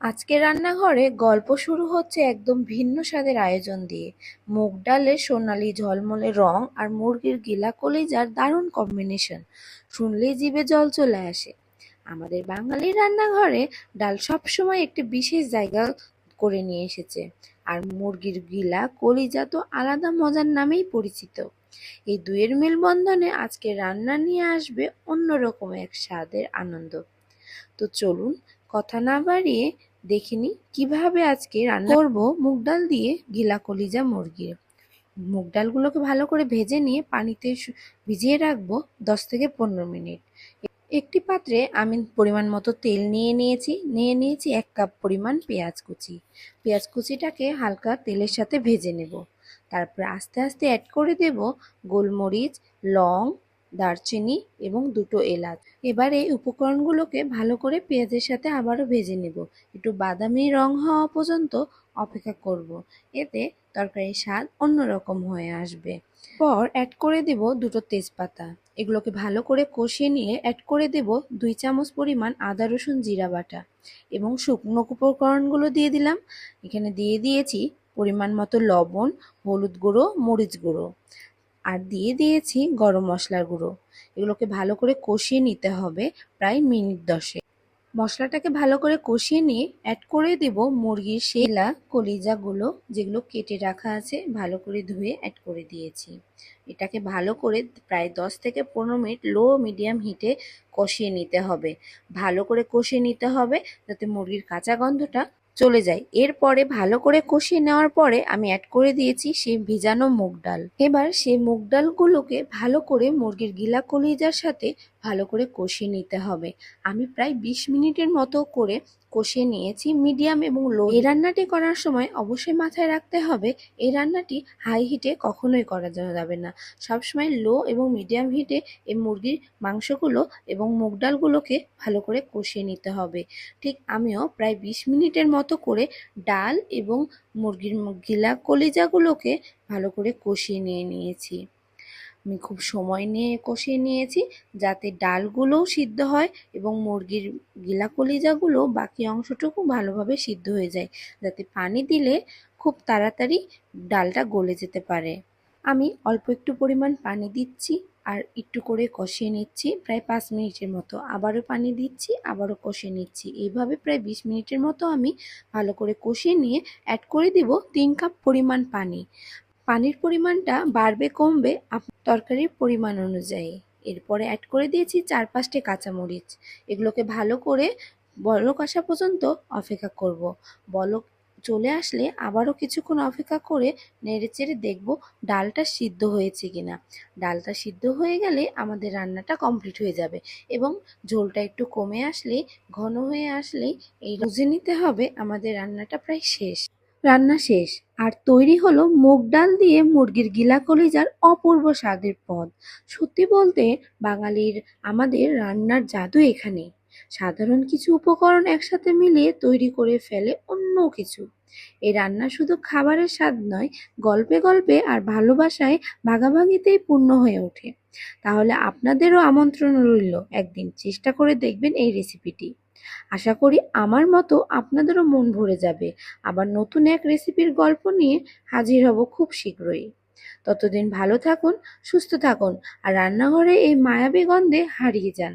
আজকে রান্নাঘরে গল্প শুরু হচ্ছে একদম ভিন্ন স্বাদের আয়োজন দিয়ে। মুগ ডালের সোনালি ঝলমলে রং আর মুরগির গিলা কলিজার দারুণ কম্বিনেশন শুনলেই জিভে জল চলে আসে। আমাদের বাঙালির রান্নাঘরে ডাল সবসময় একটি বিশেষ জায়গা করে নিয়ে এসেছে আর মুরগির গিলা কলিজা তো আলাদা মজার নামেই পরিচিত। এই দুয়ের মেলবন্ধনে আজকে রান্না নিয়ে আসবে অন্যরকম এক স্বাদের আনন্দ। তো চলুন কথা না বাড়িয়ে দেখিনি, কীভাবে আজকে রান্না করব মুগ ডাল দিয়ে গিলা কলিজা মুরগির মুগ ডালগুলোকে ভালো করে ভেজে নিয়ে পানিতে ভিজিয়ে রাখব দশ থেকে পনেরো মিনিট। একটি পাত্রে আমি পরিমাণ মতো তেল নিয়ে নিয়েছি নিয়ে নিয়েছি এক কাপ পরিমাণ পেঁয়াজ কুচি। পেঁয়াজ কুচিটাকে হালকা তেলের সাথে ভেজে নেব। তারপর আস্তে আস্তে অ্যাড করে দেব গোলমরিচ, লং দারচিনি এবং দুটো এলাচ। এবার এই উপকরণগুলোকে ভালো করে পেঁয়াজের সাথে আবারও ভেজে নেব। একটু বাদামি রং হওয়া পর্যন্ত অপেক্ষা করব। এতে তরকারির স্বাদ অন্যরকম হয়ে আসবে। পর অ্যাড করে দেব দুটো তেজপাতা। এগুলোকে ভালো করে কষিয়ে নিয়ে অ্যাড করে দেব দুই চামচ পরিমাণ আদা, রসুন, জিরা বাটা এবং শুকনো উপকরণগুলো দিয়ে দিলাম। এখানে দিয়ে দিয়েছি পরিমাণ মতো লবণ, হলুদ গুঁড়ো, মরিচ গুঁড়ো। আর দিয়ে দিয়েছি গরম মশলার গুঁড়ো। এগুলোকে ভালো করে কষিয়ে নিতে হবে প্রায় মিনিট দশে মশলাটাকে ভালো করে কষিয়ে নিয়ে অ্যাড করে দেব মুরগির শেলা কলিজাগুলো যেগুলো কেটে রাখা আছে, ভালো করে ধুয়ে অ্যাড করে দিয়েছি। এটাকে ভালো করে প্রায় দশ থেকে পনেরো মিনিট লো মিডিয়াম হিটে কষিয়ে নিতে হবে। ভালো করে কষিয়ে নিতে হবে যাতে মুরগির কাঁচা গন্ধটা চলে যায়। এরপরে ভালো করে কষিয়ে নেওয়ার পরে আমি অ্যাড করে দিয়েছি সেই ভিজানো মুগ ডাল। এবার সেই মুগ ডালগুলোকে ভালো করে মুরগির গিলা কলিজার সাথে ভালো করে কষিয়ে নিতে হবে। আমি প্রায় বিশ মিনিটের মতো করে কষিয়ে নিয়েছি মিডিয়াম এবং লো এই রান্নাটি করার সময় অবশ্যই মাথায় রাখতে হবে, এই রান্নাটি হাই হিটে কখনোই করা যাবে না। সবসময় লো এবং মিডিয়াম হিটে এই মুরগির মাংসগুলো এবং মুগ ডালগুলোকে ভালো করে কষিয়ে নিতে হবে। ঠিক আমিও প্রায় বিশ মিনিটের মতো করে ডাল এবং মুরগির গিলা কলিজাগুলোকে ভালো করে কষিয়ে নিয়ে নিয়েছি। আমি খুব সময় নিয়ে কষিয়ে নিয়েছি যাতে ডালগুলোও সিদ্ধ হয় এবং মুরগির গিলা কলিজাগুলো বাকি অংশটুকু ভালোভাবে সিদ্ধ হয়ে যায়, যাতে পানি দিলে খুব তাড়াতাড়ি ডালটা গলে যেতে পারে। আমি অল্প একটু পরিমাণ পানি দিচ্ছি। আর একটু করে কষিয়ে নিচ্ছি, প্রায় পাঁচ মিনিটের মতো। আবারও পানি দিচ্ছি, আবারও কষিয়ে নিচ্ছি। এইভাবে প্রায় বিশ মিনিটের মতো আমি ভালো করে কষিয়ে নিয়ে অ্যাড করে দিব তিন কাপ পরিমাণ পানি। পানির পরিমাণটা বাড়বে, কমবে তরকারির পরিমাণ অনুযায়ী। এরপরে অ্যাড করে দিয়েছি চার পাঁচটি কাঁচামরিচ। এগুলোকে ভালো করে বলক আসা পর্যন্ত অপেক্ষা করব। বলক চলে আসলে আবারও কিছুক্ষণ অপেক্ষা করে নেড়ে চেড়ে দেখব ডালটা সিদ্ধ হয়েছে কিনা। ডালটা সিদ্ধ হয়ে গেলে আমাদের রান্নাটা কমপ্লিট হয়ে যাবে এবং ঝোলটা একটু কমে আসলে, ঘন হয়ে আসলেই এই বুঝে নিতে হবে আমাদের রান্নাটা প্রায় শেষ। রান্না শেষ। আর তৈরি হলো মুগ ডাল দিয়ে মুরগির গিলা কলিজার অপূর্ব স্বাদের পদ। সত্যি বলতে বাঙালির আমাদের রান্নার জাদু এখানে সাধারণ কিছু উপকরণ একসাথে মিলিয়ে তৈরি করে ফেলে অন্য কিছু। এই রান্না শুধু খাবারের স্বাদ নয়, গল্পে গল্পে আর ভালোবাসায় ভাগাভাগিতেই পূর্ণ হয়ে ওঠে। তাহলে আপনাদেরও আমন্ত্রণ রইল একদিন চেষ্টা করে দেখবেন এই রেসিপিটি। আশা করি আমার মতো আপনাদেরও মন ভরে যাবে। আবার নতুন এক রেসিপির গল্প নিয়ে হাজির হব খুব শীঘ্রই। ততদিন ভালো থাকুন, সুস্থ থাকুন, আর রান্নাঘরে এই মায়াবী গন্ধে হারিয়ে যান।